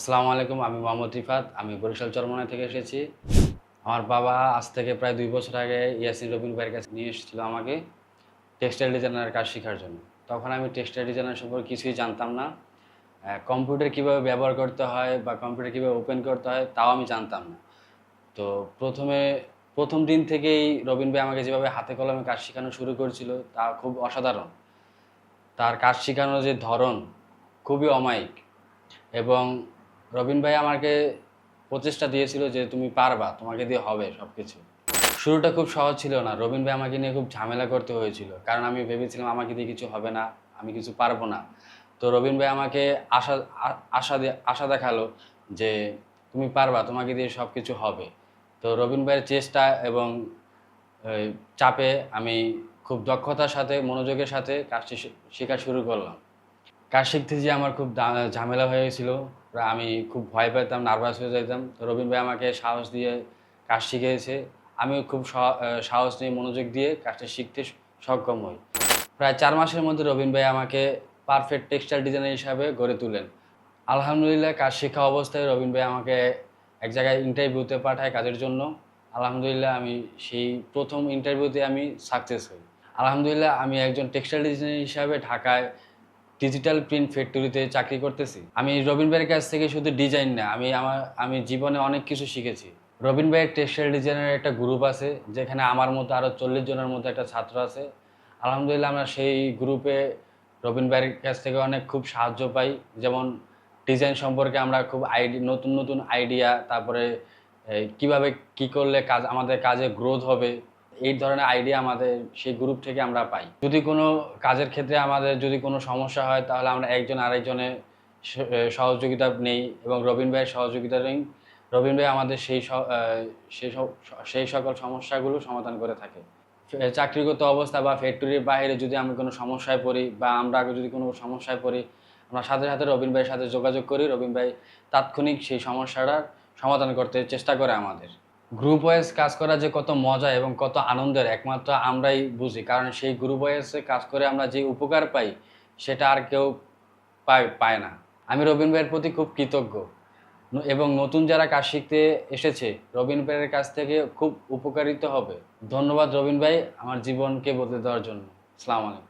আসসালামু আলাইকুম, আমি মোহাম্মদ রিফাত, আমি বরিশাল চরমনায় থেকে এসেছি। আমার বাবা আজ থেকে প্রায় দুই বছর আগে ইয়াসিন রবিন ভাইয়ের কাছে নিয়ে এসেছিল আমাকে টেক্সটাইল ডিজাইনারের কাজ শেখার জন্য। তখন আমি টেক্সটাইল ডিজাইনার সম্পর্কে কিছুই জানতাম না। কম্পিউটার কীভাবে ব্যবহার করতে হয় বা কম্পিউটার কীভাবে ওপেন করতে হয় তাও আমি জানতাম না। তো প্রথমে, প্রথম দিন থেকেই রবিন ভাই আমাকে যেভাবে হাতে কলমে কাজ শেখানো শুরু করেছিল তা খুব অসাধারণ। তার কাজ শেখানোর যে ধরন খুবই অমায়িক এবং রবিন ভাই আমাকে প্রচেষ্টা দিয়েছিল যে তুমি পারবা, তোমাকে দিয়ে হবে সব কিছু শুরুটা খুব সহজ ছিল না। রবিন ভাই আমাকে নিয়ে খুব ঝামেলা করতে হয়েছিল। কারণ আমি ভেবেছিলাম আমাকে দিয়ে কিছু হবে না, আমি কিছু পারব না। তো রবিন ভাই আমাকে আশা আশা আশা দেখাল যে তুমি পারবা, তোমাকে দিয়ে সব কিছু হবে। তো রবিন ভাইয়ের চেষ্টা এবং চাপে আমি খুব দক্ষতার সাথে, মনোযোগের সাথে কাজটি শেখা শুরু করলাম। কাজ শিখতে আমার খুব ঝামেলা হয়ে গেছিল আমি খুব ভয় পেতাম নার্ভাস হয়ে যেতাম রবীন ভাই আমাকে সাহস দিয়ে কাজ শিখিয়েছে। আমি খুব সাহস নিয়ে মনোযোগ দিয়ে কাজটা শিখতে সক্ষম হই। প্রায় চার মাসের মধ্যে রবীন ভাই আমাকে পারফেক্ট টেক্সটাইল ডিজাইনার হিসাবে গড়ে তুলেন। আলহামদুলিল্লাহ, কাজ শেখা অবস্থায় রবীন ভাই আমাকে এক জায়গায় ইন্টারভিউতে পাঠায় কাজের জন্য। আলহামদুলিল্লাহ, আমি সেই প্রথম ইন্টারভিউতে আমি সাকসেস হই। আলহামদুলিল্লাহ, আমি একজন টেক্সটাইল ডিজাইনার হিসাবে ঢাকায় ডিজিটাল প্রিন্ট ফ্যাক্টরিতে চাকরি করতেছি। আমি রবিন ভাইয়ের কাছ থেকে শুধু ডিজাইন না, আমি আমার, আমি জীবনে অনেক কিছু শিখেছি। রবিন ভাইয়ের টেক্সটাইল ডিজাইনের একটা গ্রুপ আছে, যেখানে আমার মতো আরও চল্লিশ জনের মতো একটা ছাত্র আছে। আলহামদুলিল্লাহ আমরা সেই গ্রুপে রবিন ভাইয়ের কাছ থেকে অনেক খুব সাহায্য পাই। যেমন ডিজাইন সম্পর্কে আমরা খুব আইডি নতুন নতুন আইডিয়া তারপরে কীভাবে কি করলে কাজ, আমাদের কাজে গ্রোথ হবে এই ধরনের আইডিয়া আমাদের সেই গ্রুপ থেকে আমরা পাই। যদি কোনো কাজের ক্ষেত্রে আমাদের যদি কোনো সমস্যা হয়, তাহলে আমরা একজন আরেকজনের সহযোগিতা নেই এবং রবিন ভাইয়ের সহযোগিতা নেই। রবিন ভাই আমাদের সেই সেই সব, সেই সকল সমস্যাগুলো সমাধান করে থাকে। চাকরিগত অবস্থা বা ফ্যাক্টরির বাইরে যদি আমি কোনো সমস্যায় পড়ি বা আমরা যদি কোনো সমস্যায় পড়ি, আমরা সাথে সাথে রবিন ভাইয়ের সাথে যোগাযোগ করি। রবিন ভাই তাৎক্ষণিক সেই সমস্যাটার সমাধান করতে চেষ্টা করে আমাদের। গ্রুপ ওয়াইজ কাজ করা যে কত মজা এবং কত আনন্দের, একমাত্র আমরাই বুঝি। কারণ সেই গ্রুপ ওয়াইজে কাজ করে আমরা যে উপকার পাই, সেটা আর কেউ পায় পায় না। আমি রবিন ভাইয়ের প্রতি খুব কৃতজ্ঞ। এবং নতুন যারা কাজ শিখতে এসেছে, রবিন ভাইয়ের কাছ থেকে খুব উপকারিত হবে। ধন্যবাদ রবিন ভাই আমার জীবনকে বদলে দেওয়ার জন্য। আসসালামু আলাইকুম।